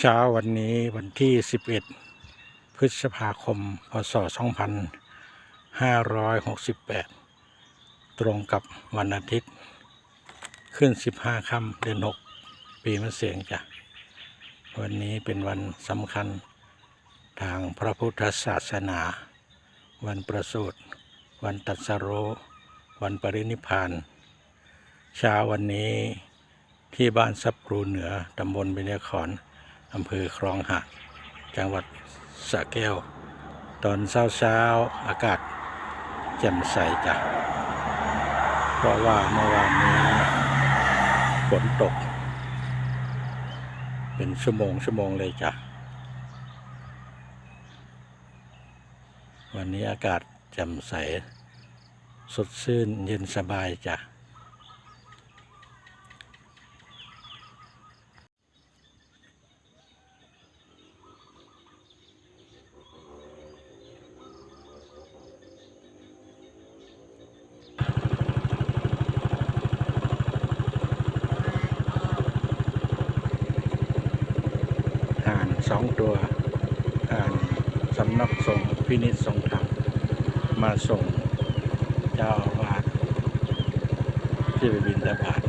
เช้าวันนี้วันที่ 11 พฤษภาคม พศ 2568 ตรงกับวันอาทิตย์ ขึ้น 15 ค่ำเดือน 6 ปีมะเสียงจ้ะ วันนี้เป็นวันสำคัญทางพระพุทธศาสนา วันประสูติ วันตัสรู้วันปรินิพานเช้าวันนี้ที่บ้านซับปรูเหนือตำบลเบญขอน อำเภอคลองหาดจังหวัดสระแก้ว ตอนเช้าเช้าๆอากาศแจ่มใสจ้ะเพราะว่าเมื่อวานนี้ฝนตก เป็นชั่วโมงชั่วโมงเลยจ้ะวันนี้อากาศแจ่มใส สดชื่นเย็นสบายจ้ะ ตัวสำนักสงฆ์พินิจสงฆ์ธรรมมาส่งเจ้าอาวาสที่ไปบินตาบาท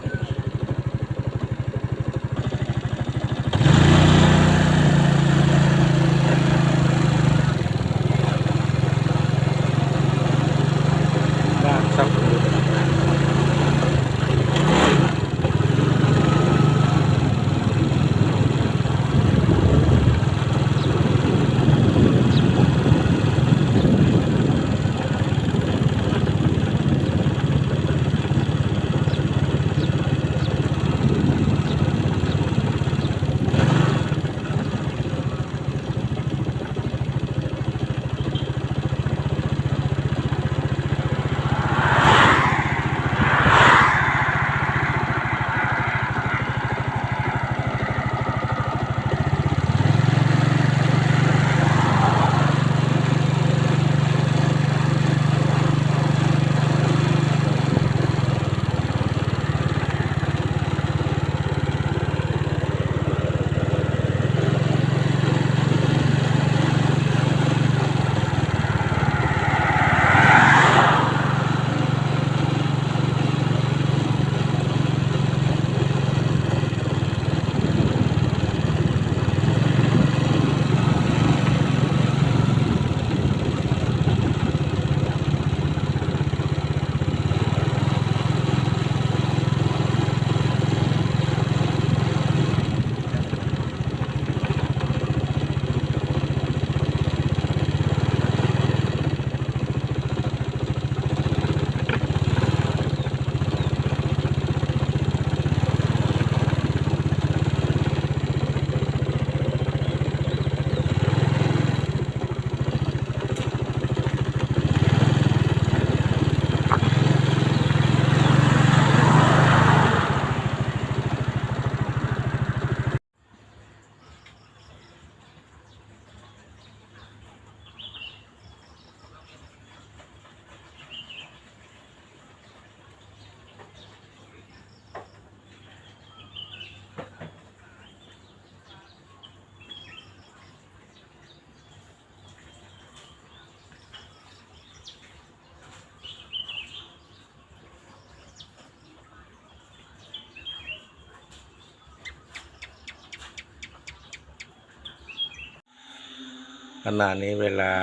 ขณะนี้เวลา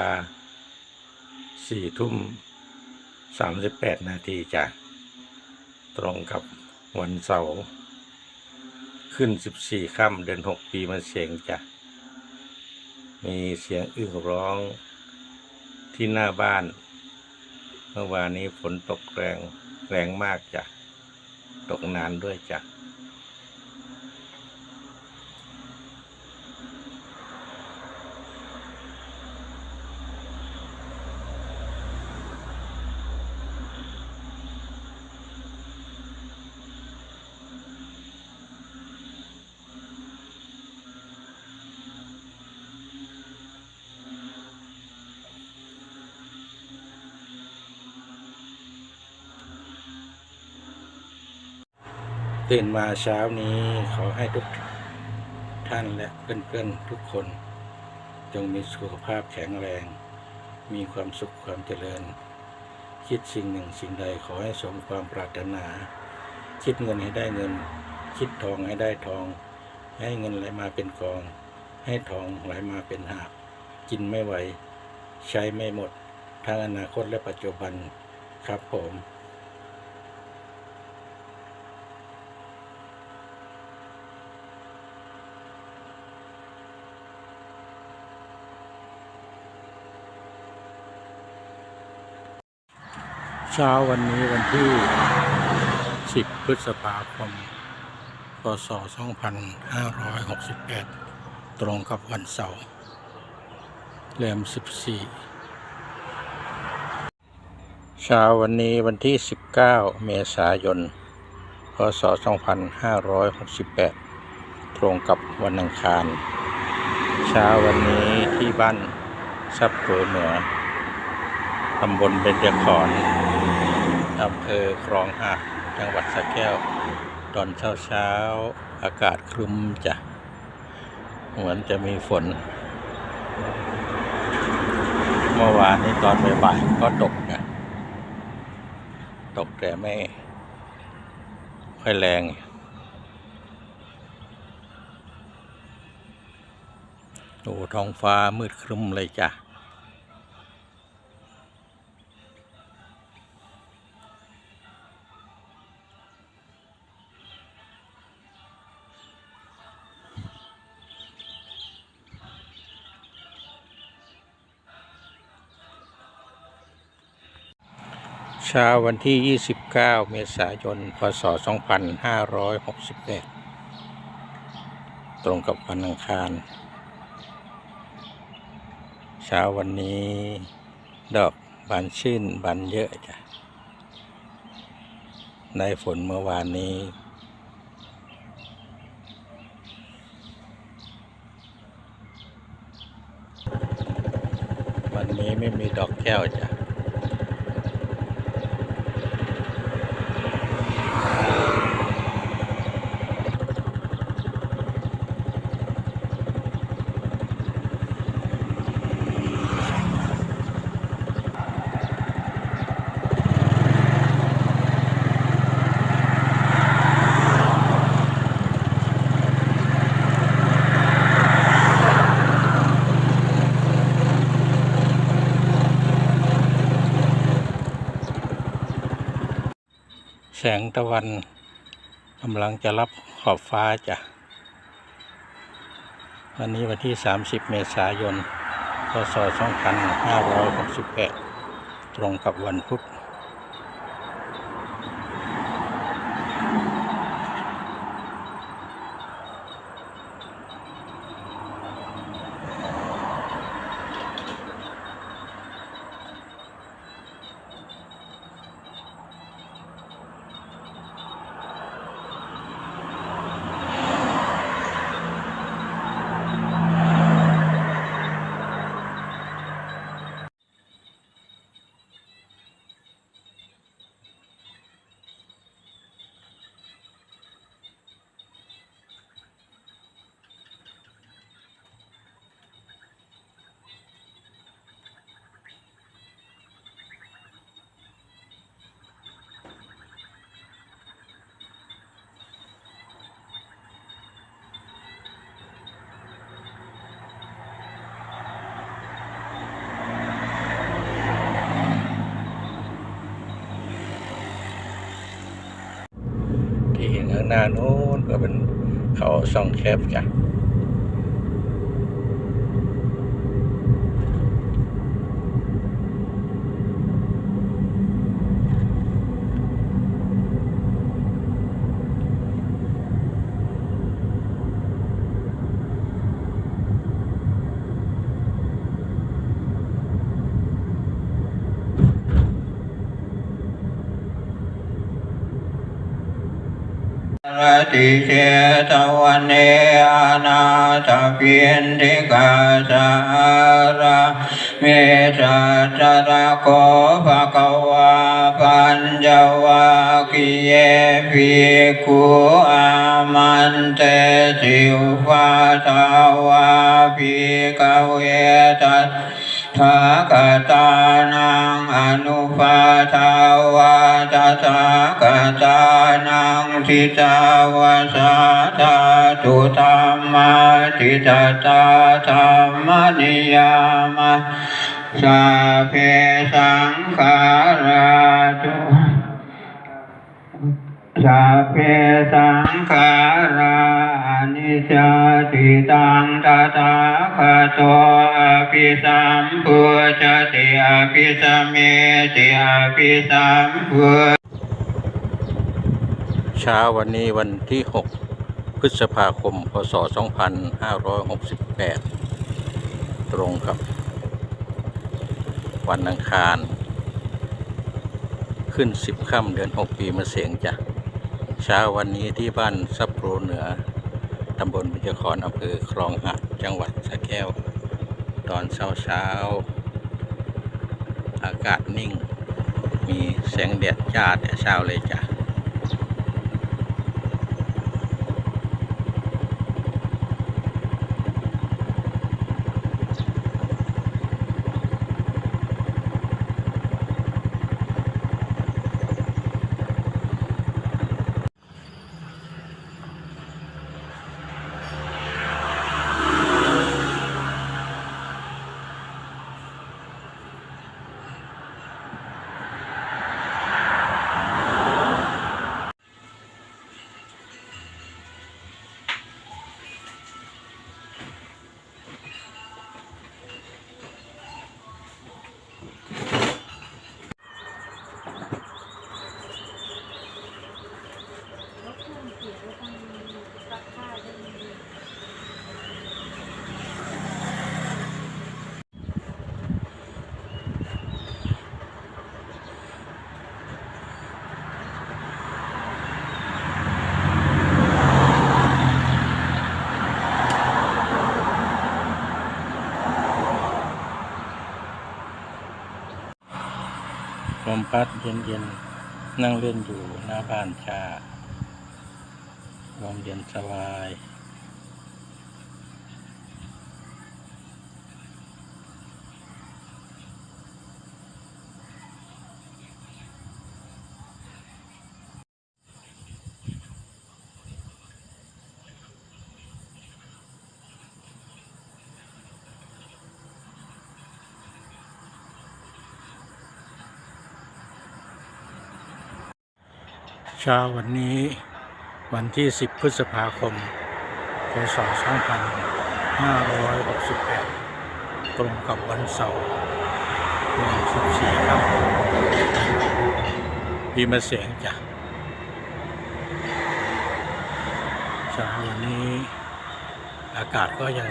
สี่ทุ่มสามสิบแปดนาทีจ้ะ ตรงกับวันเสาร์ขึ้นสิบสี่ค่ำเดือนหกปีมาเสียงจ้ะ มีเสียงอึ้งร้องที่หน้าบ้าน เมื่อวานนี้ฝนตกแรงแรงมากจ้ะ ตกนานด้วยจ้ะ ตื่นมาเช้านี้ขอให้ทุกท่านและเพื่อนๆทุกคน จงมีสุขภาพแข็งแรง มีความสุขความเจริญ คิดสิ่งหนึ่งสิ่งใดขอให้สมความปรารถนา คิดเงินให้ได้เงิน คิดทองให้ได้ทอง ให้เงินไหลมาเป็นกอง ให้ทองไหลมาเป็นหาบกินไม่ไหว ใช้ไม่หมด ทั้งอนาคตและปัจจุบันครับผม เช้าวันนี้วันที่ 10 พฤษภาคม พศ 2568 ตรงกับวันเสาร์แรม 14 เช้าวันนี้วันที่ 19 เมษายน พศ 2568 ตรงกับวันอังคาร เช้าวันนี้ที่บ้านซับโขเหนือตำบลเบญจขอน อำเภอคลองหาดจังหวัดสระแก้ว ตอนเช้าเช้าอากาศครึ้มจ้ะ เหมือนจะมีฝน เมื่อวานนี้ตอนบ่ายๆก็ตกนะตกแต่ไม่ ค่อยแรงโอ้ท้องฟ้ามืดครึ้มเลยจ้ะ เช้าวันที่ 29 เมษายน พศ 2568ตรงกับวันอังคาร เช้าวันนี้ ดอกบานชื่นบานเยอะจ้ะในฝนเมื่อวานนี้ วันนี้ไม่มีดอกแก้วจ้ะ สงตะวันกำลังจะรับขอบฟ้าจ้ะ วันนี้วันที่ 30 เมษายนพศ2568 ตรงกับวันพุธ ข้างหน้าโน้นก็เป็นเขาซ่องแคบจ้ะ รติเชตวันเนอานาตเพียนทิกาสาระเมตาจาระโกภะคะวาปัญจวัคคีเยภิกขุอามันเตสิวปะทาวาภิกเวตัสทากตานังอนุปาทาวา ตถากตานังทิตาวาสาตาตุธรรมาทิตตาธรรมนิยามะสาเพสังขาราตุสัพเพสังขารานิจจติตังตถาคตอภิสัมพุทติอภิสัมเมติอภิสัมพุท เช้าวันนี้วันที่ 6 พฤษภาคม พศ 2568 ตรงกับ วันอังคาร ขึ้น 10ค่ำเดือน 6 ปีมะเสียงจ้ะเช้าวันนี้ที่บ้านซับโปรเหนือ ตำบลบุญครอำเภอคลองหัดจังหวัดสระแก้ว ตอนเช้าเช้า อากาศนิ่ง มีแสงแดดจ้าแต่เช้าเลยจ้ะ ล มพัดเย็นๆ นั่งเล่นอยู่หน้าบ้านชาลมเย็นสบาย เช้าวันนี้วันที่ 10 พฤษภาคมพศ2568 ตรงกับวันเสาร์เดือน14ครับปีมะเสียงจ้ะเช้าวันนี้อากาศก็ยัง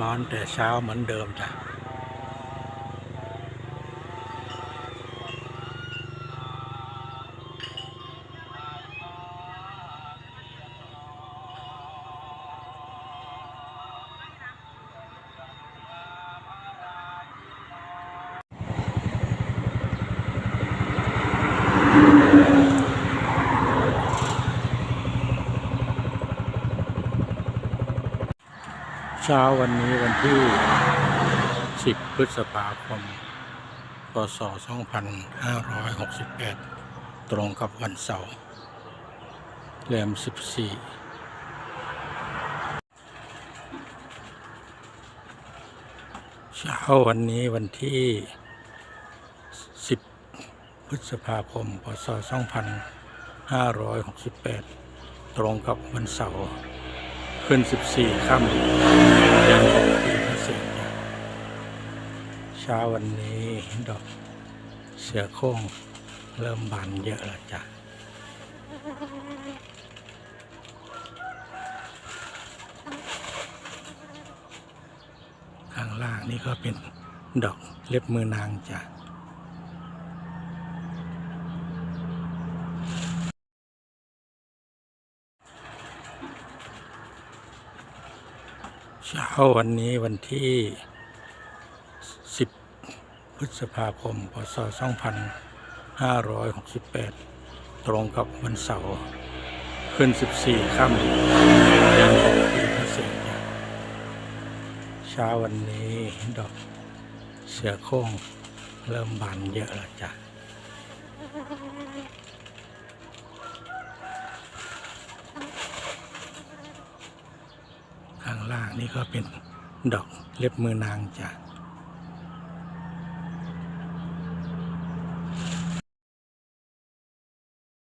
ร้อนแต่เช้าเหมือนเดิมจ้ะ ช้าวันนี้วันที่ 10 พฤษภาคม พศ 2568 ตรงกับวันเสาร์เริ่ม14 เช้าวันนี้วันที่ 10 พฤษภาคม พศ 2568 ตรงกับวันเสาร์ ขึ้น 14ค่ำเดือนหกปีมะเสงจ้ะเช้าวันนี้ดอกเสือโคร่งเริ่มบานเยอะแล้วจ้ะข้างล่างนี่ก็เป็นดอกเล็บมือนางจ้ะ เช้าวันนี้วันที่ 10 พฤษภาคม พศ 2568 ตรงกับวันเสาร์ขึ้น 14 ค่ำเดือนหกปีพระเสกจ้ะเช้าวันนี้ดอกเสือโคร่งเริ่มบานเยอะแล้วจ้ะ ข้างล่าง นี่ก็เป็นดอกเล็บมือนางจ้ะ